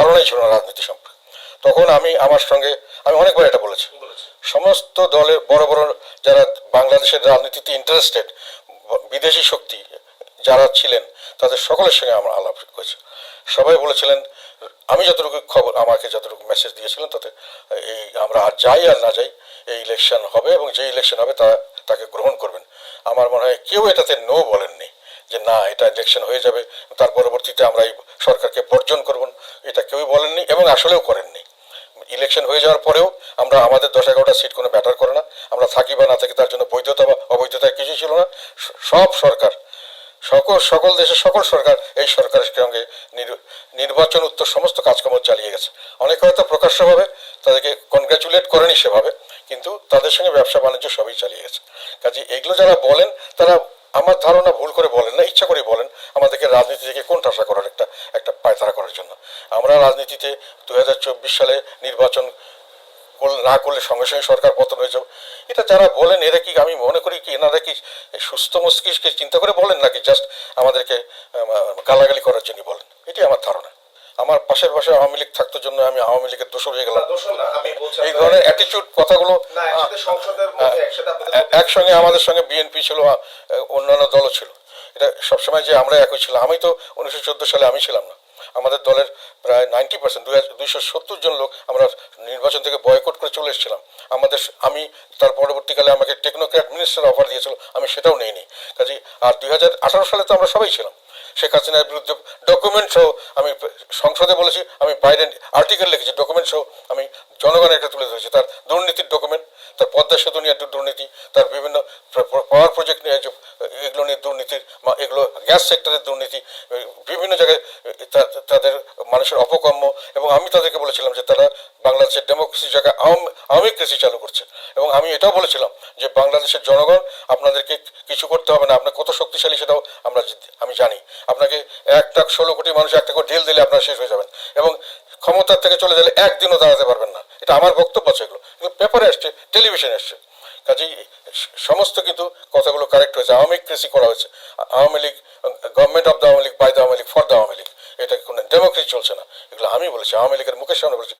ধারণাই ছিল না রাজনীতি সম্পর্কে। তখন আমি আমার সঙ্গে আমি অনেকবার এটা বলেছি। সমস্ত দলের বড় বড় যারা বাংলাদেশের রাজনীতিতে ইন্টারেস্টেড বিদেশি শক্তি যারা ছিলেন তাদের সকলের সঙ্গে আমরা আলাপ করেছি সবাই বলেছিলেন আমি যতটুকু খবর আমাকে যতটুকু মেসেজ দিয়েছিলেন তাতে এই আমরা আর যাই আর না যাই এই ইলেকশন হবে এবং যে ইলেকশন হবে তা তাকে গ্রহণ করবেন। আমার মনে হয় কেউ এটাতে নো বলেননি যে না এটা ইলেকশন হয়ে যাবে তার পরবর্তীতে আমরা এই সরকারকে বর্জন করব এটা কেউই বলেননি এবং আসলেও করেননি। ইলেকশন হয়ে যাওয়ার পরেও আমরা আমাদের দশ এগারোটা সিট কোনো ব্যাটার করে না। আমরা থাকি বা না থাকি তার জন্য বৈধতা বা অবৈধতা কিছুই ছিল না। সব সরকার, সকল সকল দেশের সকল সরকার এই সরকারের সঙ্গে নির্বাচন উত্তর সমস্ত কাজকর্ম চালিয়ে গেছে। অনেকে হয়তো প্রকাশ্যভাবে তাদেরকে কনগ্রাচুলেট করেনি সেভাবে, কিন্তু তাদের সঙ্গে ব্যবসা বাণিজ্য সবই চালিয়ে গেছে। কাজে এগুলো যারা বলেন, তারা আমার ধারণা ভুল করে বলেন না, ইচ্ছা করে বলেন আমাদেরকে রাজনীতি থেকে কোন আশা করার একটা একটা পায়তারা করার জন্য রাজনীতিতে দু সালে নির্বাচন না করলে সঙ্গে সঙ্গে সরকার পতন হয়ে যাবে এটা যারা বলেন এরা কি আমি মনে করি কি? এনারা কি সুস্থ মস্তিষ্কে চিন্তা করে বলেন নাকি জাস্ট আমাদেরকে গালাগালি করার জন্য বলেন? এটি আমার ধারণা। আমার পাশের পাশে আওয়ামী লীগ থাকতো জন্য আমি আওয়ামী লীগের দোষর হয়ে গেলাম। আমি এই ধরনের অ্যাটিচিউড কথাগুলো একসঙ্গে আমাদের সঙ্গে বিএনপি ছিল অন্যান্য দলও ছিল। এটা সবসময় যে আমরা একই ছিলাম আমি তো উনিশশো চোদ্দ সালে আমি ছিলাম না। আমাদের দলের প্রায় নাইনটি পার্সেন্ট দুইশো সত্তর জন লোক আমরা নির্বাচন থেকে বয়কট করে চলে এসেছিলাম। আমাদের আমি তার পরবর্তীকালে আমাকে টেকনোক্র্যাট মিনিস্টার অফার দিয়েছিল, আমি সেটাও নেইনি। কাজে আর দুই হাজার আঠারো সালে তো আমরা সবাই ছিলাম। শেখ হাসিনার বিরুদ্ধে ডকুমেন্ট সহ আমি সংসদে বলেছি, আমি বাইরে আর্টিকেল লিখেছি ডকুমেন্ট সহ আমি জনগণের একটা তুলে ধরেছে। তার দুর্নীতির ডকুমেন্ট তার পদ্মা সেতু নিয়ে দুর্নীতি, তার বিভিন্ন পাওয়ার প্রজেক্ট নিয়ে এগুলো নিয়ে দুর্নীতির এগুলো গ্যাস সেক্টরের দুর্নীতি বিভিন্ন জায়গায় তাদের মানুষের অপকর্ম এবং আমি তাদেরকে বলেছিলাম যে তারা বাংলাদেশের ডেমোক্রেসি জায়গায় আওয়ামী কৃষি চালু করছে। এবং আমি এটাও বলেছিলাম যে বাংলাদেশের জনগণ আপনাদেরকে কিছু করতে হবে না আপনার কত শক্তিশালী সেটাও আমরা আমি জানি। আপনাকে এক লাখ ষোলো কোটি মানুষ একটা করে ঢিল দিলে আপনারা শেষ হয়ে যাবেন। এবং ক্ষমতার থেকে চলে গেলে একদিনও দাঁড়াতে পারবেন না। এটা আমার বক্তব্য আছে এগুলো কিন্তু পেপারে আসছে টেলিভিশনে আসছে। কাজেই সমস্ত কিন্তু কথাগুলো কারেক্ট হয়েছে। আওয়ামী কৃষি করা হয়েছে। Awami League government of the Awami League by the Awami League for the Awami League. এটা কোনো ডেমোক্রেসি চলছে না। এগুলো আমি বলেছি, আওয়ামী লীগের মুখের সামনে বলেছি।